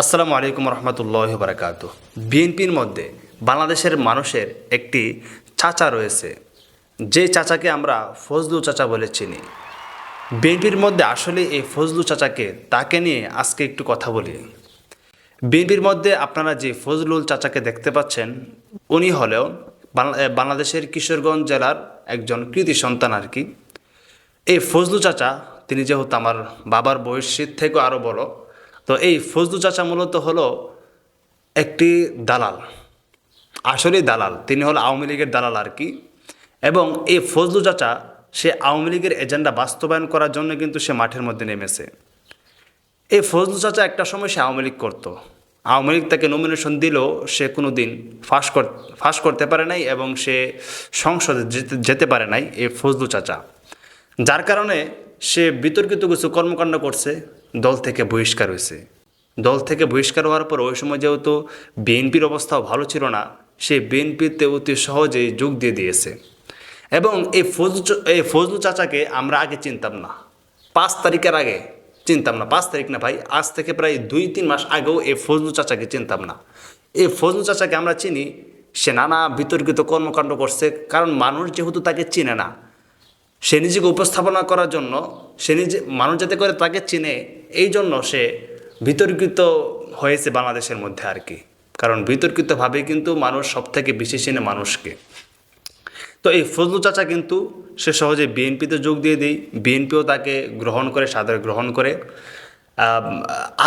আসসালামু আলাইকুম রহমতুল্লাহ বারাকাতু। বিএনপির মধ্যে বাংলাদেশের মানুষের একটি চাচা রয়েছে। যে চাচাকে আমরা ফজলু চাচা বলে চিনি। বিএনপির মধ্যে আসলে এই ফজলু চাচাকে তাকে নিয়ে আজকে একটু কথা বলি। বিএনপির মধ্যে আপনারা যে ফজলুল চাচাকে দেখতে পাচ্ছেন, উনি হলেও বাংলাদেশের কিশোরগঞ্জ জেলার একজন কৃতি সন্তান আর কি। এই ফজলু চাচা, তিনি যেহেতু আমার বাবার বয়সের থেকেও আরও বড় তো এই ফজলু চাচা মূলত হলো একটি দালাল আসলেই দালাল। তিনি হলো আওয়ামী লীগের দালাল আর কি। এবং এই ফজলু চাচা, সে আওয়ামী লীগের এজেন্ডা বাস্তবায়ন করার জন্য কিন্তু সে মাঠের মধ্যে নেমেছে। এই ফজলু চাচা একটা সময় সে আওয়ামী লীগ করতো। আওয়ামী লীগ তাকে নমিনেশন দিলেও সে কোনো দিন ফাঁস কর, ফাঁস করতে পারে নাই এবং সে সংসদে যেতে যেতে পারে নাই এই ফজলু চাচা। যার কারণে সে বিতর্কিত কিছু কর্মকাণ্ড করছে। দল থেকে বহিষ্কার হয়েছে। দল থেকে বহিষ্কার হওয়ার পর ওই সময় যেহেতু বিএনপির অবস্থাও ভালো ছিল না, সে বিএনপিতে অতি সহজেই যোগ দিয়ে দিয়েছে। এবং এই ফজলু এই ফজলু চাচাকে আমরা আগে চিনতাম না। পাঁচ তারিখের আগে চিনতাম না। পাঁচ তারিখ না ভাই, আজ থেকে প্রায় দুই, তিন মাস আগেও এই ফজলু চাচাকে চিনতাম না। এই ফজলু চাচাকে আমরা চিনি, সে নানা বিতর্কিত কর্মকাণ্ড করছে, কারণ মানুষ যেহেতু তাকে চিনে না, সে নিজেকে উপস্থাপনা করার জন্য, সে নিজে, মানুষ যাতে করে তাকে চিনে এই জন্য সে বিতর্কিত হয়েছে বাংলাদেশের মধ্যে আর কি। কারণ বিতর্কিতভাবে কিন্তু মানুষ সব থেকে বেশি চেনে মানুষকে। তো এই ফজলু চাচা কিন্তু সে সহজে বিএনপিতে যোগ দিয়ে দিই বিএনপিও তাকে গ্রহণ করে, সাদরে গ্রহণ করে।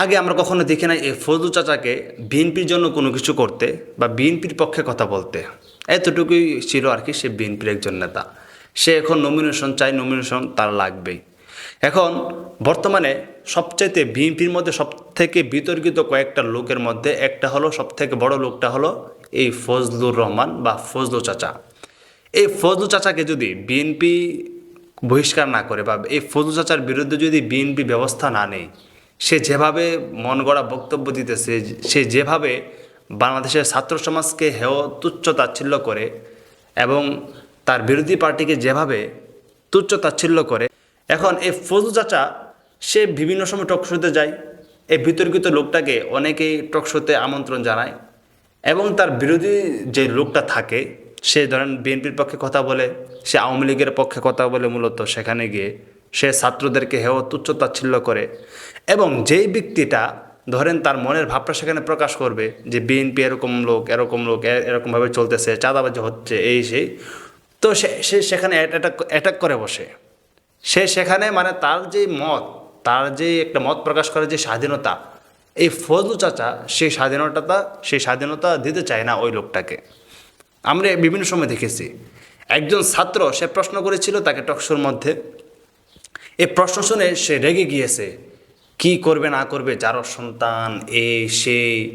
আগে আমরা কখনো দেখি না এই ফজলু চাচাকে বিএনপির জন্য কোনো কিছু করতে বা বিএনপির পক্ষে কথা বলতে। এতটুকুই ছিল আর কি সে বিএনপির একজন নেতা। সে এখন নমিনেশন চাই নমিনেশন তার লাগবেই। এখন বর্তমানে সবচাইতে বিএনপির মধ্যে সবথেকে বিতর্কিত কয়েকটা লোকের মধ্যে একটা হলো সবথেকে বড় লোকটা হলো এই ফজলুর রহমান বা ফজলু চাচা। এই ফজলু চাচাকে যদি বিএনপি বহিষ্কার না করে বা এই ফজলু চাচার বিরুদ্ধে যদি বিএনপি ব্যবস্থা না নেয়, সে যেভাবে মন গড়া বক্তব্য দিতেছে, সে যেভাবে বাংলাদেশের ছাত্র সমাজকে হেয় তুচ্ছ তাচ্ছিল্য করে এবং তার বিরোধী পার্টিকে যেভাবে তুচ্ছ তাচ্ছিল্য করে এখন এই ফজলু চাচা, সে বিভিন্ন সময় টকশোতে যায়। এই বিতর্কিত লোকটাকে অনেকেই টকশোতে আমন্ত্রণ জানায় এবং তার বিরোধী যে লোকটা থাকে, সে ধরেন বিএনপির পক্ষে কথা বলে, সে আওয়ামী লীগের পক্ষে কথা বলে মূলত সেখানে গিয়ে সে ছাত্রদেরকে হেয় তুচ্ছ তাচ্ছিল্য করে এবং যেই ব্যক্তিটা ধরেন তার মনের ভাবটা সেখানে প্রকাশ করবে যে বিএনপি এরকম লোক এরকম লোক এরকমভাবে চলতেছে, চাঁদাবাজি হচ্ছে, এই, সেই। তো সে সেখানে অ্যাটাক করে বসে। সে সেখানে মানে তার যে মত, তার যে একটা মত প্রকাশ করার যে স্বাধীনতা, এই ফজলু চাচা সেই স্বাধীনতা সেই স্বাধীনতা দিতে চায় না ওই লোকটাকে। আমরা বিভিন্ন সময় দেখেছি, একজন ছাত্র সে প্রশ্ন করেছিল তাকে টকশোর মধ্যে। এই প্রশ্ন শুনে সে রেগে গিয়েছে, কি করবে, না করবে? যার সন্তান, এ, সে,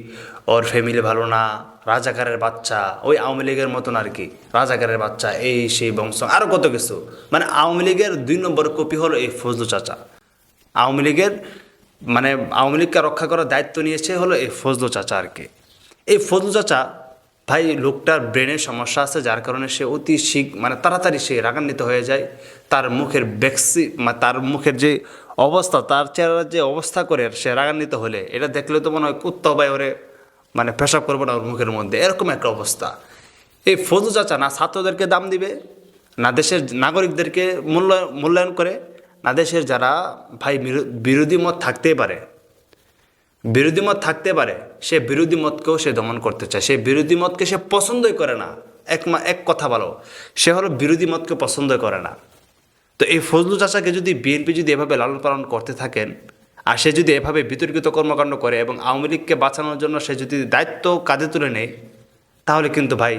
ওর ফ্যামিলি ভালো না। রাজাকারের বাচ্চা, ওই আওয়ামী লীগের মতন আর কি। রাজাকারের বাচ্চা, এই সেই বংশ আরও কত কিছু। মানে আওয়ামী লীগের দুই নম্বর কপি হলো এই ফজলু চাচা। আওয়ামী লীগের মানে আওয়ামী লীগকে রক্ষা করার দায়িত্ব নিয়েছে হলো এই ফজলু চাচা আর কি। এই ফজলু চাচা, ভাই, লোকটার ব্রেনের সমস্যা আছে, যার কারণে সে অতি শীঘ্র মানে তাড়াতাড়ি সে রাগান্বিত হয়ে যায়। তার মুখের ব্যাক্সি মানে তার মুখের যে অবস্থা, তার চেহারার যে অবস্থা করে সে রাগান্বিত হলে, এটা দেখলে তো মনে হয় কুত্তা বাই ওরে মানে পেশাব করব না ওর মুখের মধ্যে। এরকম একটা অবস্থা। এই ফজলু চাচা না ছাত্রদেরকে দাম দিবে, না দেশের নাগরিকদেরকে মূল্য, মূল্যায়ন করে, না দেশের যারা ভাই বিরো- বিরোধী মত থাকতেই পারে। বিরোধী মত থাকতে পারে, সে বিরোধী মতকেও সে দমন করতে চায়। সে বিরোধী মতকে সে পছন্দই করে না। এক মা- এক কথা বলো, সে হলো বিরোধী মতকে পছন্দ করে না। তো এই ফজলু চাচাকে যদি বিএনপি যদি এভাবে লালন পালন করতে থাকেন আর সে যদি এভাবে বিতর্কিত কর্মকাণ্ড করে এবং আওয়ামী লীগকে বাঁচানোর জন্য সে যদি দায়িত্ব কাঁধে তুলে নেয়, তাহলে কিন্তু ভাই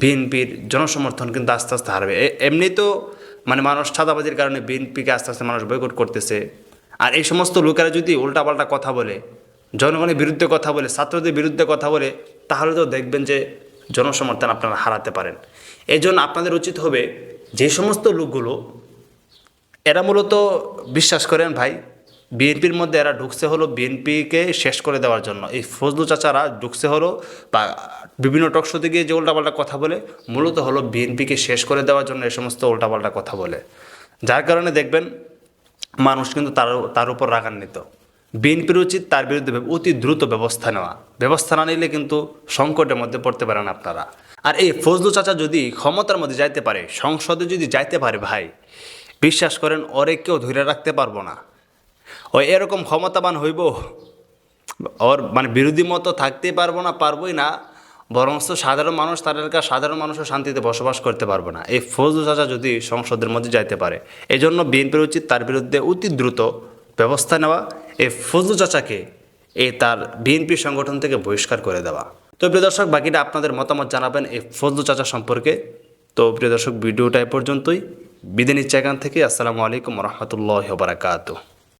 বিএনপির জনসমর্থন কিন্তু আস্তে আস্তে হারবে। এমনি তো মানে মানুষ ছাদাবাজির কারণে বিএনপিকে আস্তে আস্তে মানুষ বয়কট করতেছে। আর এই সমস্ত লোকেরা যদি উল্টাপাল্টা কথা বলে, জনগণের বিরুদ্ধে কথা বলে, ছাত্রদের বিরুদ্ধে কথা বলে, তাহলে তো দেখবেন যে জনসমর্থন আপনারা হারাতে পারেন। এই জন্য আপনাদের উচিত হবে যে সমস্ত লোকগুলো, এরা মূলত বিশ্বাস করেন ভাই বিএনপির মধ্যে এরা ঢুকছে হলো বিএনপিকে শেষ করে দেওয়ার জন্য। এই ফজলু চাচারা ঢুকছে হলো বা বিভিন্ন টকশোতে গিয়ে যে উল্টাপাল্টা কথা বলে, মূলত হলো বিএনপিকে শেষ করে দেওয়ার জন্য এই সমস্ত উল্টাপাল্টা কথা বলে। যার কারণে দেখবেন মানুষ কিন্তু তার তার উপর রাগান্বিত। বিএনপির উচিত তার বিরুদ্ধে অতি দ্রুত ব্যবস্থা নেওয়া। ব্যবস্থা না নিলে কিন্তু সংকটের মধ্যে পড়তে পারেন আপনারা। আর এই ফজলু চাচা যদি ক্ষমতার মধ্যে যাইতে পারে, সংসদে যদি যাইতে পারে ভাই, বিশ্বাস করেন ওরে কেউ ধরে রাখতে পারব না। ও এরকম ক্ষমতাবান হইব, ওর মানে বিরোধী মতো থাকতেই পারব না, পারবোই না, বরঞ্চ সাধারণ মানুষ তার এলাকার সাধারণ মানুষও শান্তিতে বসবাস করতে পারব না। এই ফজলু চাচা যদি সংসদের মধ্যে যাইতে পারে এই জন্য বিএনপির উচিত তার বিরুদ্ধে অতি দ্রুত ব্যবস্থা নেওয়া, এই ফজলু চাচাকে এই তার বিএনপি সংগঠন থেকে বহিষ্কার করে দেওয়া। তো প্রিয় দর্শক, বাকিটা আপনাদের মতামত জানাবেন এই ফজলু চাচা সম্পর্কে। তো প্রিয় দর্শক, ভিডিওটা এ পর্যন্তই। বিদে নিচ্ছে থেকে। আসসালামু আলাইকুম রহমতুল্লাহ বারাকাতু